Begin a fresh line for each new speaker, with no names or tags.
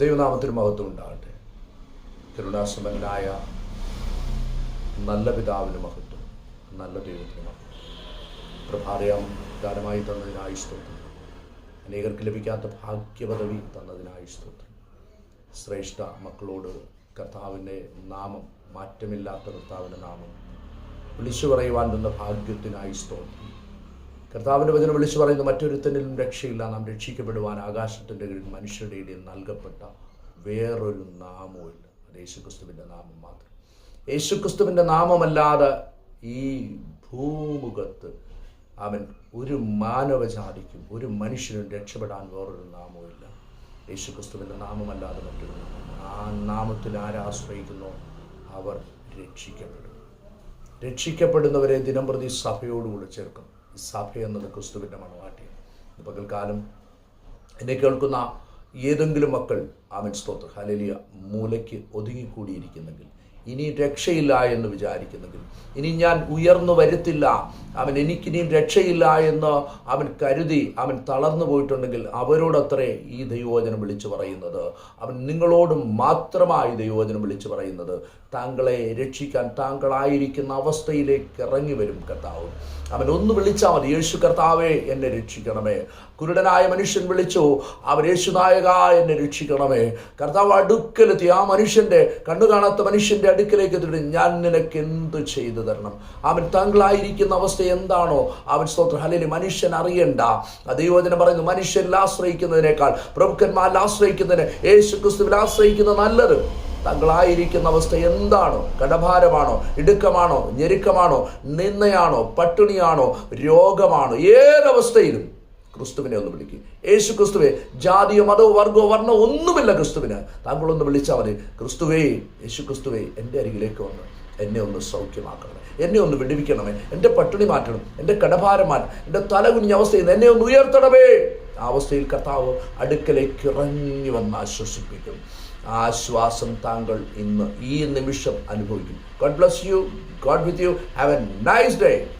ദൈവനാമത്തിന് മഹത്വം ഉണ്ടാകട്ടെ. കരുണാസമനായ നല്ല പിതാവിന് മഹത്വം നല്ല ദൈവത്തിന് മഹത്വം. പ്രഭാതയാം ദാനമായി തന്നതിനായി സ്തോത്രം. അനേകർക്ക് ലഭിക്കാത്ത ഭാഗ്യപദവി തന്നതിനായി സ്തോത്രം. ശ്രേഷ്ഠ മക്കളോട് കർത്താവിന്റെ നാമം മാറ്റമില്ലാത്ത കർത്താവിന്റെ നാമം വിളിച്ചു പറയുവാൻ തന്ന ഭാഗ്യത്തിനായി സ്തോത്രം. കർത്താവിന്റെ വചനം വിളിച്ചു പറയുന്ന മറ്റൊരുത്തനിലും രക്ഷയില്ല. നാം രക്ഷിക്കപ്പെടുവാൻ ആകാശത്തിന്റെ കീഴിൽ മനുഷ്യരുടെ ഇടയിൽ നൽകപ്പെട്ട വേറൊരു നാമവുമില്ല അത് യേശുക്രിസ്തുവിന്റെ നാമം മാത്രം. യേശുക്രിസ്തുവിന്റെ നാമമല്ലാതെ ഈ ഭൂമുഖത്ത് അവൻ ഒരു മാനവജാതിക്കും ഒരു മനുഷ്യനും രക്ഷപ്പെടാൻ വേറൊരു നാമവുമില്ല യേശുക്രിസ്തുവിന്റെ നാമമല്ലാതെ മറ്റൊരു ആ നാമത്തിൽ ആരാശ്രയിക്കുന്നോ അവർ രക്ഷിക്കപ്പെടും രക്ഷിക്കപ്പെടുന്നവരെ ദിനംപ്രതി സഭയോടുകൂടെ ചേർക്കും സഭ എന്നത് ക്രിസ്തുവിന്റെ മണവാട്ടിയാണ് ഇത് പകൽക്കാലം എന്നെ കേൾക്കുന്ന ഏതെങ്കിലും മക്കൾ ആമൻ സ്തോത്ര. ഹലലിയ മൂലയ്ക്ക് ഒതുങ്ങിക്കൂടിയിരിക്കുന്നെങ്കിൽ ഇനി രക്ഷയില്ല എന്ന് വിചാരിക്കുന്നെങ്കിൽ ഇനി ഞാൻ ഉയർന്നു വരുത്തില്ല അവൻ എനിക്കിനിയും രക്ഷയില്ല എന്ന് അവൻ കരുതി അവൻ തളർന്നു പോയിട്ടുണ്ടെങ്കിൽ അവരോടത്രേ ഈ ദൈവവചനം വിളിച്ചു പറയുന്നത്. അവൻ നിങ്ങളോട് മാത്രമായി ദൈവവചനം വിളിച്ചു പറയുന്നത്. താങ്കളെ രക്ഷിക്കാൻ താങ്കളായിരിക്കുന്ന അവസ്ഥയിലേക്ക് ഇറങ്ങി വരും കർത്താവ്. അവൻ ഒന്ന് വിളിച്ചാൽ മതി യേശു കർത്താവേ എന്നെ രക്ഷിക്കണമേ. കുരുടനായ മനുഷ്യൻ വിളിച്ചു അവൻ യേശുനായക എന്നെ രക്ഷിക്കണമേ. കർത്താവ് അടുക്കലെത്തി ആ മനുഷ്യന്റെ കണ്ണു കാണാത്ത മനുഷ്യന്റെ അടുക്കലേക്ക് എത്തിയിട്ട് ഞാൻ നിനക്ക് എന്ത് ചെയ്തു തരണം? അവൻ താങ്കളായിരിക്കുന്ന അവസ്ഥ എന്താണോ? അവൻ സ്തോത്രം. ഹലേലി മനുഷ്യൻ അറിയണ്ട. ദൈവജനം പറയുന്നു മനുഷ്യരിൽ ആശ്രയിക്കുന്നതിനേക്കാൾ പ്രഭുക്കന്മാരിൽ ആശ്രയിക്കുന്നതിന് യേശു ക്രിസ്തുവിൽ ആശ്രയിക്കുന്നത് നല്ലത് തങ്ങളായിരിക്കുന്ന അവസ്ഥ എന്താണോ? കടഭാരമാണോ? ഇടുക്കമാണോ? ഞെരുക്കമാണോ? നിന്നയാണോ പട്ടിണിയാണോ? രോഗമാണോ? ഏതവസ്ഥയിലും ക്രിസ്തുവിനെ ഒന്ന് വിളിക്കും. യേശു ക്രിസ്തുവെ ജാതിയോ മതമോ വർഗമോ വർണമോ ഒന്നുമില്ല ക്രിസ്തുവിന്. താങ്കളൊന്ന് വിളിച്ചാൽ മതി. ക്രിസ്തുവേ യേശു ക്രിസ്തുവേ എന്റെ അരികിലേക്ക് വന്ന്. എന്നെ ഒന്ന് സൗഖ്യമാക്കണമേ. എന്നെ ഒന്ന് വിടുവിക്കണമേ. എന്റെ പട്ടിണി മാറ്റണം. എന്റെ കടഭാരം മാറ്റണം. എന്റെ തല അവസ്ഥയിൽ നിന്ന് എന്നെ ഒന്ന് ഉയർത്തണമേ. ആ അവസ്ഥയിൽ കർത്താവ് അടുക്കലേക്ക് ഇറങ്ങി വന്ന് ആശ്വസിപ്പിക്കും. ആശ്വാസം താങ്കൾ ഇന്ന് ഈ നിമിഷം അനുഭവിക്കും. God bless you God with you have a nice day